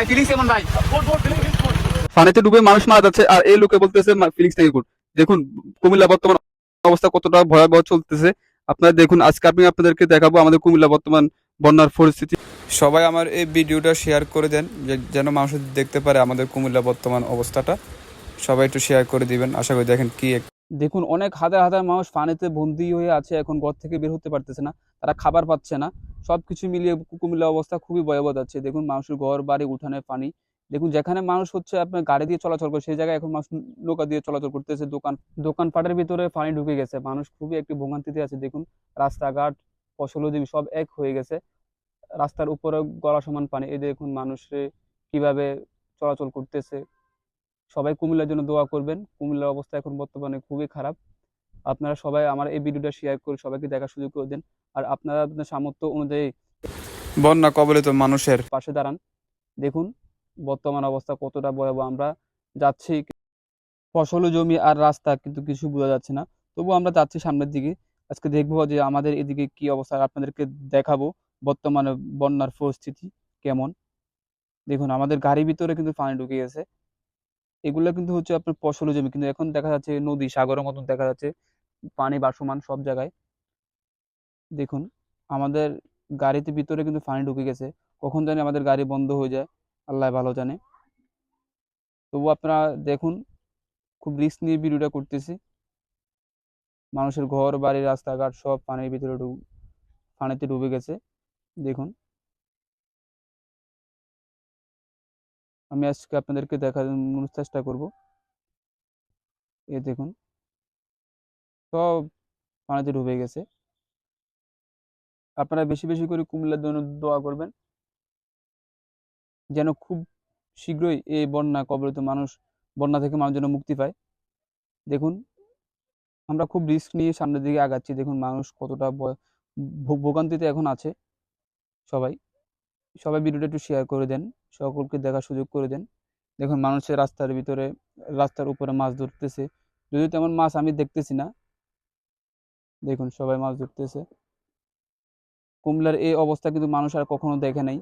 ভাই ফিলিংস কেমন ভাই? পানিতে ডুবে মানুষ মারা যাচ্ছে আর এই লোকে বলতেছে ফিলিংস থেকে গুড দেখুন কুমিল্লা বর্তমান অবস্থা কতটা ভয়াবহ চলতেছে। আপনারা দেখুন আজকে আমি আপনাদেরকে দেখাবো আমাদের কুমিল্লা বর্তমান বন্যার পরিস্থিতি। সবাই আমার এই ভিডিওটা শেয়ার করে দেন যে- যেন মানুষ দেখতে পারে আমাদের কুমিল্লা বর্তমান অবস্থাটা। সবাই একটু শেয়ার করে দিবেন আশা করি দেখেন কি এক- দেখুন অনেক হাজার হাজার মানুষ পানিতে বন্দি হয়ে আছে এখন ঘর থেকে বের হতে পারতেছে না তারা খাবার পাচ্ছে না। সবকিছু মিলিয়ে কু- কুমিল্লা অবস্থা খুবই ভয়াবহ যাচ্ছে। দেখুন মানুষের ঘর, বাড়ি, উঠানে পানি। দেখুন যেখানে মানুষ হচ্ছে আপনার গাড়ি দিয়ে চলাচল করে, সেই জায়গায় এখন মানুষ নৌকা দিয়ে চলাচল করতেছে। দোকান, দোকানপাটের ভিতরে পানি ঢুকে গেছে। মানুষ খুবই একটি ভোগান্তিতে আছে। দেখুন রাস্তাঘাট, ফসল জমি সব এক হয়ে গেছে। রাস্তার উপরে গলা সমান পানি। এই দেখুন মানুষে কীভাবে চলাচল করতেছে। সবাই কুমিল্লার জন্য দোয়া করবেন। কুমিল্লার অবস্থা এখন বর্তমানে খুবই খারাপ। আপনারা সবাই আমার এই ভিডিওটা শেয়ার করে সবাইকে দেখার সুযোগ করে দেন। আর আপনারা আপনার সামর্থ্য অনুযায়ী বন্যা কবলিত মানুষের পাশে দাঁড়ান। দেখুন বর্তমান অবস্থা কতটা ভয়াবহ। আমরা যাচ্ছি ফসল জমি আর রাস্তা কিন্তু কিছু বোঝা যাচ্ছে না। তবুও আমরা যাচ্ছি সামনের দিকে। আজকে দেখব যে আমাদের এদিকে কি অবস্থা আপনাদেরকে দেখাবো বর্তমানে বন্যার পরিস্থিতি কেমন। দেখুন আমাদের গাড়ির ভিতরে কিন্তু পানি ঢুকে গেছে। এগুলো কিন্তু হচ্ছে আপনার ফসল জমি। কিন্তু এখন দেখা যাচ্ছে নদী, সাগরের মতন দেখা যাচ্ছে। পানি, বাসমান সব জায়গায়। দেখুন, আমাদের গাড়িতে ভিতরে কিন্তু পানি ঢুকে গেছে। কখন জানি আমাদের গাড়ি বন্ধ হয়ে যায়। আল্লাহ ভালো জানে। তবু আপনারা দেখুন, খুব রিস্ক নিয়ে ভিডিওটা করতেছি। মানুষের ঘর, বাড়ি, রাস্তাঘাট সব পানির ভিতরে ডুব পানিতে ডুবে গেছে। দেখুন। আমি আজকে আপনাদেরকে দেখানোর চেষ্টা করব। এ দেখুন। সব পানিতে ডুবে গেছে। আপনারা বেশি বেশি করে কুমিল্লার জন্য দোয়া করবেন। যেন খুব শীঘ্রই এই বন্যা কবলিত মানুষ, বন্যা থেকে মানুষ যেন মুক্তি পায়। দেখুন, আমরা খুব রিস্ক নিয়ে সামনের দিকে আগাচ্ছি। দেখুন, মানুষ কতটা ভোগান্তিতে এখন আছে সবাই। সবাই ভিডিওটা একটু শেয়ার করে দেন। সকলকে দেখার সুযোগ করে দেন। দেখুন, মানুষের রাস্তার ভিতরে, রাস্তার উপরে মাছ ধরতেছে। যদিও তেমন মাছ আমি দেখতেছি না। দেখুন, সবাই মাছ ধরতেছে। কুমলার এই অবস্থা কিন্তু মানুষ আর কখনো দেখে নাই।